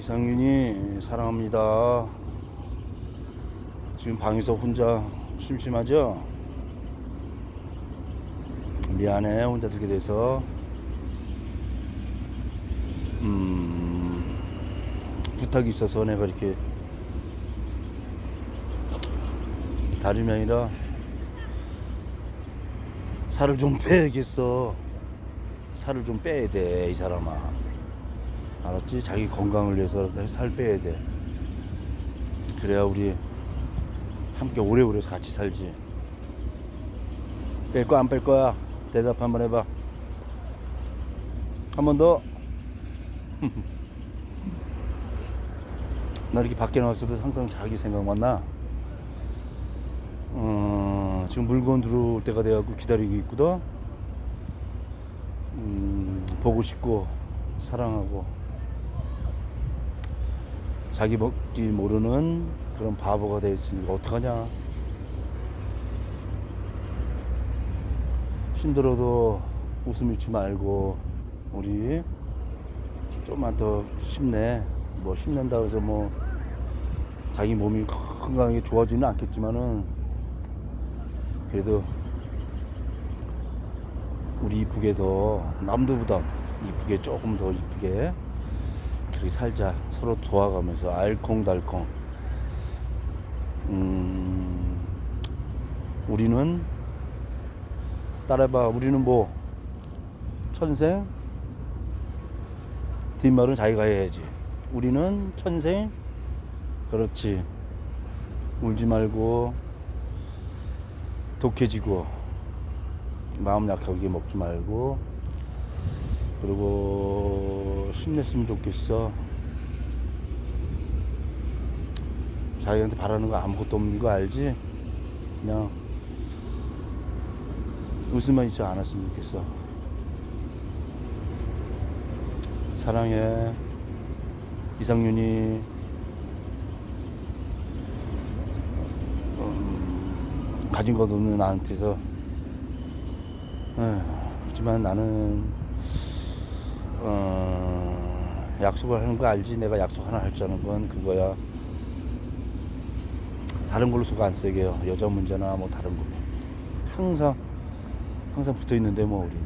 이상윤이 사랑합니다. 지금 방에서 혼자 심심하죠? 미안해 혼자 들게 돼서 음 부탁이 있어서 내가 이렇게 다름이 아니라 살을 좀 빼야겠어 살을 좀 빼야 돼 이 사람아 알았지? 자기 건강을 위해서 살 빼야 돼. 그래야 우리 함께 오래오래 같이 살지. 뺄 거야 안 뺄 거야? 대답 한번 해봐. 한 번 더. 나 이렇게 밖에 나왔어도 항상 자기 생각만 나? 어, 지금 물건 들어올 때가 돼갖고 기다리고 있거든? 음, 보고 싶고 사랑하고 자기 먹기 모르는 그런 바보가 돼 있으니까 어떡하냐? 힘들어도 웃음 잃지 말고 우리 좀만 더 힘내. 뭐 힘낸다 해서 뭐 자기 몸이 건강하게 좋아지는 않겠지만은 그래도 우리 이쁘게 더 남들 보다 이쁘게 조금 더 이쁘게 그렇게 살자. 서로 도와가면서 알콩달콩. 음 우리는 따라해봐. 우리는 뭐 천생? 뒷말은 자기가 해야지. 우리는 천생? 그렇지. 울지 말고 독해지고 마음 약하게 먹지 말고. 그리고 힘냈으면 좋겠어. 자기한테 바라는 거 아무것도 없는 거 알지? 그냥 웃음만 있지 않았으면 좋겠어. 사랑해. 이상윤이. 음, 가진 것 없는 나한테서. 에휴, 하지만 나는 어, 약속을 하는 거 알지? 내가 약속 하나 할줄 아는 건 그거야. 다른 걸로 속안 세게요. 여자 문제나 뭐 다른 거 항상 항상 붙어 있는데 뭐 우리는.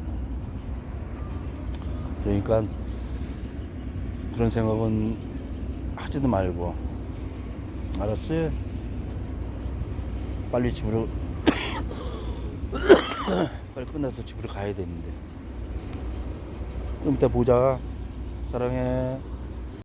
그러니까 그런 생각은 하지도 말고. 알았지? 빨리 집으로 빨리 끝나서 집으로 가야 되는데. 좀 이따 보자 사랑해